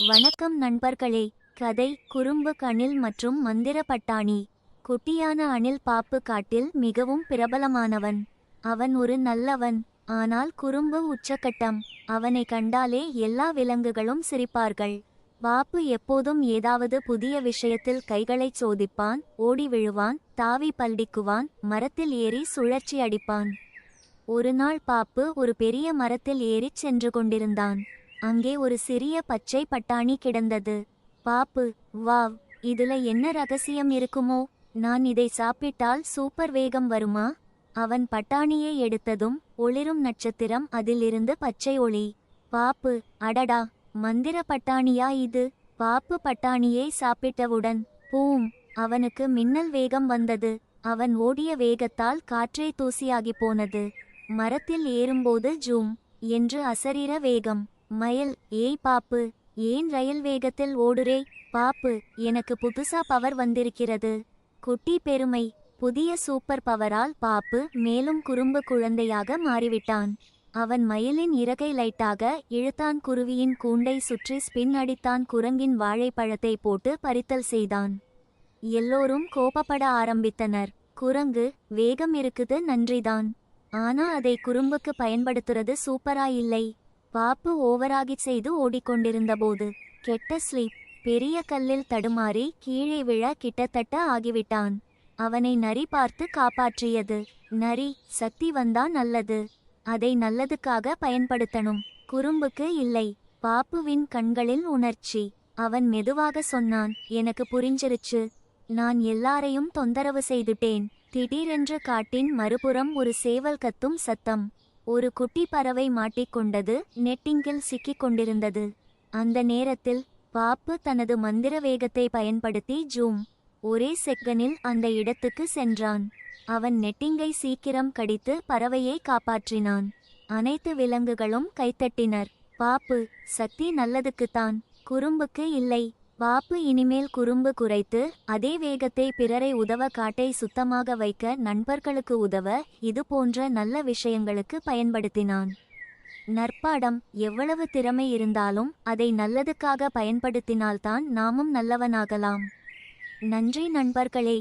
வணக்கம் நண்பர்களே. கதை குறும்பு கணில் மற்றும் மந்திர பட்டாணி. குட்டியான அணில் பாப்பு காட்டில் மிகவும் பிரபலமானவன். அவன் ஒரு நல்லவன் ஆனால் குறும்பு உச்சக்கட்டம். அவனை கண்டாலே எல்லா விலங்குகளும் சிரிப்பார்கள். பாப்பு எப்போதும் ஏதாவது புதிய விஷயத்தில் கைகளைச் சோதிப்பான் ஓடி விழுவான் தாவி பல்டிக்குவான் மரத்தில் ஏறி சுழற்சி அடிப்பான். ஒரு நாள் பாப்பு ஒரு பெரிய மரத்தில் ஏறிச் சென்று கொண்டிருந்தான். அங்கே ஒரு சிறிய பச்சை பட்டாணி கிடந்தது. பாப்பு வாவ் இதுல என்ன ரகசியம் இருக்குமோ? நான் இதை சாப்பிட்டால் சூப்பர் வேகம் வருமா? அவன் பட்டாணியை எடுத்ததும் ஒளிரும் நட்சத்திரம் அதிலிருந்து பச்சை ஒளி. பாப்பு அடடா மந்திர பட்டாணியா இது? பாப்பு பட்டாணியை சாப்பிட்டவுடன் பூம் அவனுக்கு மின்னல் வேகம் வந்தது. அவன் ஓடிய வேகத்தால் காற்றே தூசியாகி போனது. மரத்தில் ஏறும்போது ஜூம் என்று அசரீர வேகம். மயில் ஏய் பாப்பு ஏன் ரயில் வேகத்தில் ஓடுறே? பாப்பு எனக்கு புதுசா பவர் வந்திருக்கிறது. குட்டி பெருமை புதிய சூப்பர் பவரால் பாப்பு மேலும் குறும்பு குழந்தையாக மாறிவிட்டான். அவன் மயிலின் இறகை லைட்டாக இழுத்தான் குருவியின் கூண்டை சுற்றி ஸ்பின் அடித்தான் குரங்கின் வாழைப்பழத்தை போட்டு பறித்தல் செய்தான். எல்லோரும் கோபப்பட ஆரம்பித்தனர். குரங்கு வேகம் இருக்குது நன்றிதான். ஆனா அதை குறும்புக்கு பயன்படுத்துறது சூப்பரா இல்லை. பாப்பு ஓவராகி செய்து ஓடிக்கொண்டிருந்தபோது கெட்ட ஸ்லீப் பெரிய கல்லில் தடுமாறி கீழே விழ கிட்டத்தட்ட ஆகிவிட்டான். அவனை நரி பார்த்து காப்பாற்றியது நரி சக்தி வந்தா நல்லது. அதை நல்லதுக்காக பயன்படுத்தணும். குறும்புக்கு இல்லை. பாப்புவின் கண்களில் உணர்ச்சி. அவன் மெதுவாக சொன்னான் எனக்கு புரிஞ்சிருச்சு. நான் எல்லாரையும் தொந்தரவு செய்துட்டேன். திடீரென்று காட்டின் மறுபுறம் ஒரு சேவல் கத்தும் சத்தம். ஒரு குட்டி பறவை மாட்டிக்கொண்டது நெட்டிங்கில் சிக்கிக் கொண்டிருந்தது. அந்த நேரத்தில் பாப்பு தனது மந்திர வேகத்தை பயன்படுத்தி ஜூம் ஒரே செக்கனில் அந்த இடத்துக்கு சென்றான். அவன் நெட்டிங்கை சீக்கிரம் கடித்து பறவையை காப்பாற்றினான். அனைத்து விலங்குகளும் கைத்தட்டினர். பாப்பு சக்தி நல்லதுக்குத்தான். குறும்புக்கு இல்லை. வாப்பு இனிமேல் குறும்பு குறைத்து அதே வேகத்தை பிறரை உதவ காட்டை சுத்தமாக வைக்க நண்பர்களுக்கு உதவ இது போன்ற நல்ல விஷயங்களுக்கு பயன்படுத்தினான். நற்பாடம் எவ்வளவு திறமை இருந்தாலும் அதை நல்லதுக்காக பயன்படுத்தினால்தான் நாமும் நல்லவனாகலாம். நன்றி நண்பர்களே!